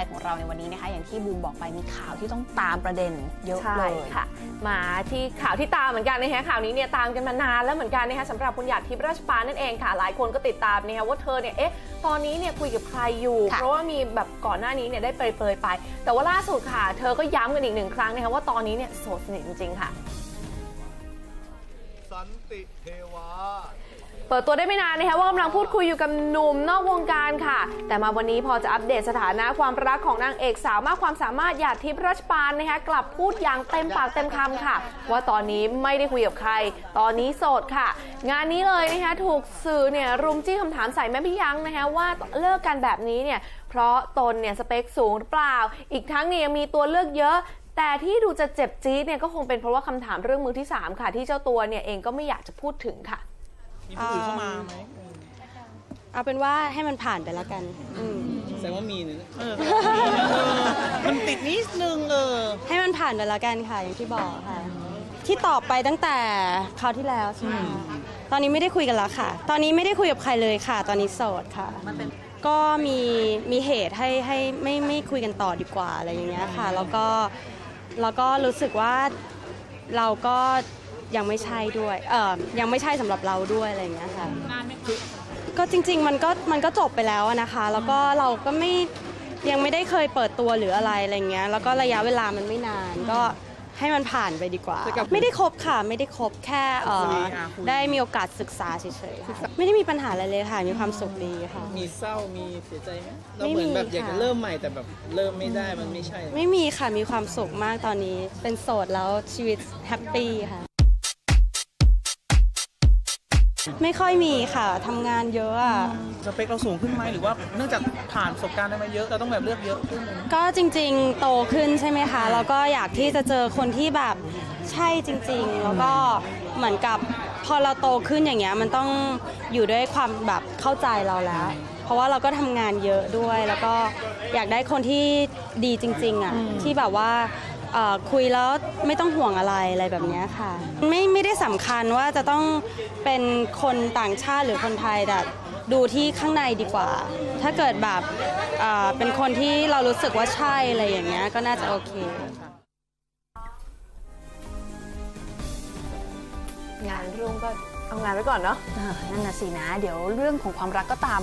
ยของเราในวันนี้นะคะ อย่างที่บูมบอกไปมีข่าวที่ต้องตามประเด็นเยอะใช่เลยค่ะ มาที่ข่าวที่ตามเหมือนกันนะคะข่าวนี้เนี่ยตามกันมานานแล้วเหมือนกันนะคะสำหรับคุณหยาดทิพย์ราชปานนั่นเองค่ะ หลายคนก็ติดตามนะคะว่าเธอเนี่ยเอ๊ะตอนนี้เนี่ยคุยกับใครอยู่ ค่ะ เพราะว่ามีแบบก่อนหน้านี้เนี่ยได้เปรยๆไป แต่ว่าล่าสุดค่ะ เธอก็ย้ำกันอีกหนึ่งครั้งนะคะว่าตอนนี้เนี่ยโสดสนิทจริงๆค่ะ สันติเทวา เปิดตัวได้ไม่นานนะคะว่ากำลังพูดคุยอยู่กับหนุ่มนอกวงการค่ะ แต่มาวันนี้พอจะอัปเดตสถานะความรักของนางเอกสาวมากความสามารถหยาดทิพย์ราชปานนะคะกลับพูดอย่างเต็มปากเต็มคำค่ะ ว่าตอนนี้ไม่ได้คุยกับใคร ตอนนี้โสดค่ะ งานนี้เลยนะคะถูกสื่อเนี่ยรุมจี้คำถามใส่แม่พี่ยั้งนะคะว่าเลิกกันแบบนี้เนี่ยเพราะตนเนี่ยสเปคสูงหรือเปล่า อีกทั้งเนี่ยยังมีตัวเลือกเยอะ แต่ที่ดูจะเจ็บจี๊ดเนี่ยก็คงเป็นเพราะว่าคำถามเรื่องมือที่สามค่ะ ที่เจ้าตัวเนี่ยเองก็ไม่อยากจะพูดถึงค่ะ มีคนอื่นเข้ามาไหมเอาเป็นว่าให้มันผ่านไปแล้วกัน อืมแสดงว่ามีนะเออมันติดนิดนึงเออ ให้มันผ่านไปแล้วกันค่ะ อย่างที่บอกค่ะ ที่ตอบไปตั้งแต่คราวที่แล้วใช่ไหมคะตอนนี้ไม่ได้คุยกันแล้วค่ะ ตอนนี้ไม่ได้คุยกับใครเลยค่ะ ตอนนี้โสดค่ะ ก็มีมีเหตุให้ให้ไม่ไม่คุยกันต่อดีกว่าอะไรอย่างเงี้ยค่ะ แล้วก็ แล้วก็รู้สึกว่าเราก็ยังไม่ใช่ด้วยเออยังไม่ใช่สำหรับเราด้วยอะไรอย่างเงี้ยค่ะก็จริงๆมันก็มันก็จบไปแล้วอะนะคะ แล้วก็เราก็ไม่ยังไม่ได้เคยเปิดตัวหรืออะไรอะไรเงี้ยแล้วก็ระยะเวลามันไม่นาน ก็ ให้มันผ่านไปดีกว่าแต่กับไม่ได้คบค่ะ ไม่ได้คบแค่เอ่อคุยอะคุยได้มีโอกาสศึกษาเฉยๆค่ะไม่ได้มีปัญหาอะไรเลยค่ะมีความสุขดีค่ะ มีเศร้ามีเสียใจไหมเราไม่เหมือนมีแบบอยากจะค่ะเริ่มใหม่แต่แบบเริ่มไม่ได้มันไม่ใช่ ไม่มีค่ะมีความสุขมากตอนนี้ เป็นโสดแล้วชีวิตแฮปปี้ค่ะ ไม่ค่อยมีค่ะทำงานเยอะอะสเปคเราสูงขึ้นไหมหรือว่าเนื่องจากผ่านประสบการณ์ได้มาเยอะเราต้องแบบเลือกเยอะขึ้นก็จริงๆโตขึ้นใช่ไหมคะแล้วก็อยากที่จะเจอคนที่แบบใช่จริง ๆ แล้วก็เหมือนกับพอเราโตขึ้นอย่างเงี้ยมันต้องอยู่ด้วยความแบบเข้าใจเราแล้ว เพราะว่าเราก็ทำงานเยอะด้วย แล้วก็อยากได้คนที่ดีจริง ๆอะที่แบบว่า เอ่อคุยแล้วไม่ต้องห่วงอะไรอะไรแบบเนี้ยค่ะ ไม่ไม่ได้สำคัญว่าจะต้องเป็นคนต่างชาติหรือคนไทยแต่ดูที่ข้างในดีกว่า ถ้าเกิดแบบเอ่อเป็นคนที่เรารู้สึกว่าใช่อะไรอย่างเงี้ยก็น่าจะโอเค งานรุ่งก็เอางานไว้ก่อนเนาะ เออนั่นน่ะสินะ เดี๋ยวเรื่องของความรักก็ตามมา